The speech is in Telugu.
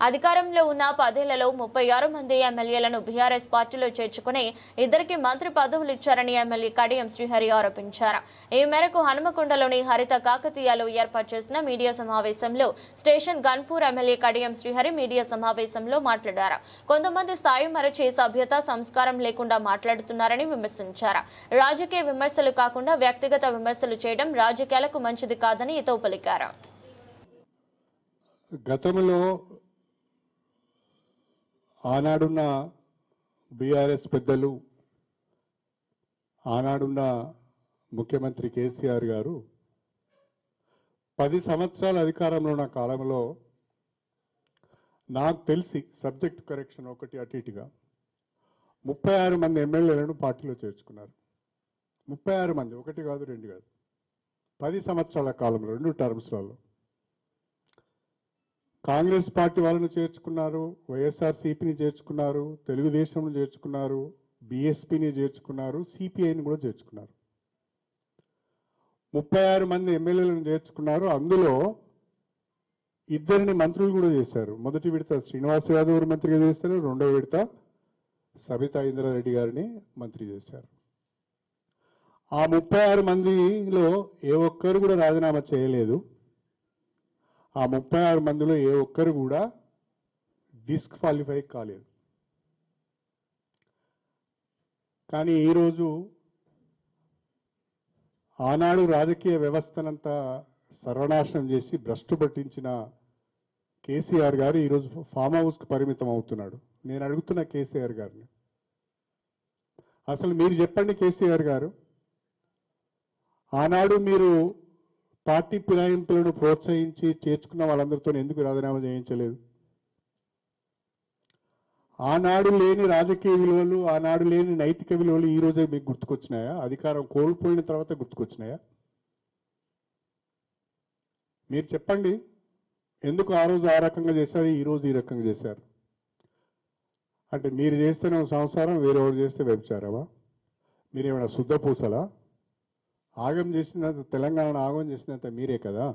అధికారంలో ఉన్న పదేళ్ళలో ముప్పై ఆరు మంది ఎమ్మెల్యేలను బీఆర్ఎస్ పార్టీలో చేర్చుకుని ఇద్దరికి మంత్రి పదవులు ఇచ్చారని ఎమ్మెల్యే కడియం శ్రీహరి ఆరోపించారు. ఈ మేరకు హనుమకొండలోని హరిత కాకతీయలో ఏర్పాటు చేసిన మీడియా సమావేశంలో Station Ghanpur MLA Kadiyam Srihari media సమావేశంలో మాట్లాడారు. కొంతమంది స్థాయి మరచి సభ్యత సంస్కారం లేకుండా మాట్లాడుతున్నారని విమర్శించారు. రాజకీయ విమర్శలు కాకుండా వ్యక్తిగత విమర్శలు చేయడం రాజకీయాలకు మంచిది కాదని హితవు పలికారు గతంలో ఆనాడున్న బీఆర్ఎస్ పెద్దలు ఆనాడున్న ముఖ్యమంత్రి కేసీఆర్ గారు పది సంవత్సరాల అధికారంలో ఉన్న కాలంలో నాకు తెలిసి సబ్జెక్ట్ కరెక్షన్ ఒకటి అటు ఇటుగా ముప్పై ఆరు మంది ఎమ్మెల్యేలను పార్టీలో చేర్చుకున్నారు. ముప్పై ఆరు మంది ఒకటి కాదు రెండు కాదు. పది సంవత్సరాల కాలంలో రెండు టర్మ్స్లలో కాంగ్రెస్ పార్టీ వాళ్ళను చేర్చుకున్నారు వైఎస్ఆర్ సిపిని చేర్చుకున్నారు తెలుగుదేశంను చేర్చుకున్నారు బీఎస్పీని చేర్చుకున్నారు సిపిఐని కూడా చేర్చుకున్నారు. ముప్పై ఆరు మంది ఎమ్మెల్యేలను చేర్చుకున్నారు. అందులో ఇద్దరిని మంత్రులు కూడా చేశారు. మొదటి విడత శ్రీనివాస్ యాదవ్ మంత్రిగా చేశారు. రెండో విడత సబితా ఇంద్రారెడ్డి గారిని మంత్రి చేశారు. ఆ ముప్పై ఆరు మందిలో ఏ ఒక్కరు కూడా రాజీనామా చేయలేదు. ఆ ముప్పై ఆరు మందిలో ఏ ఒక్కరు కూడా డిస్క్వాలిఫై కాలేదు. కానీ ఈరోజు ఆనాడు రాజకీయ వ్యవస్థనంతా సర్వనాశనం చేసి భ్రష్టు పట్టించిన కేసీఆర్ గారు ఈరోజు ఫామ్ హౌస్కు పరిమితం అవుతున్నాడు. నేను అడుగుతున్న కేసీఆర్ గారిని. అసలు మీరు చెప్పండి కేసీఆర్ గారు ఆనాడు మీరు పార్టీ ఫిరాయింపులను ప్రోత్సహించి చేర్చుకున్న వాళ్ళందరితో ఎందుకు రాజీనామా చేయించలేదు? ఆనాడు లేని రాజకీయ విలువలు ఆనాడు లేని నైతిక విలువలు ఈ రోజే మీకు గుర్తుకొచ్చినాయా? అధికారం కోల్పోయిన తర్వాత గుర్తుకొచ్చినాయా? మీరు చెప్పండి. ఎందుకు ఆ రోజు ఆ రకంగా చేశారు ఈ రోజు ఈ రకంగా చేశారు? అంటే మీరు చేస్తేనే సంసారం వేరేవాడు చేస్తే వ్యభిచారమా? మీరేమైనా శుద్ధ పూసలా? ఆగం చేసినంత తెలంగాణ ఆగం చేసినంత మీరే కదా?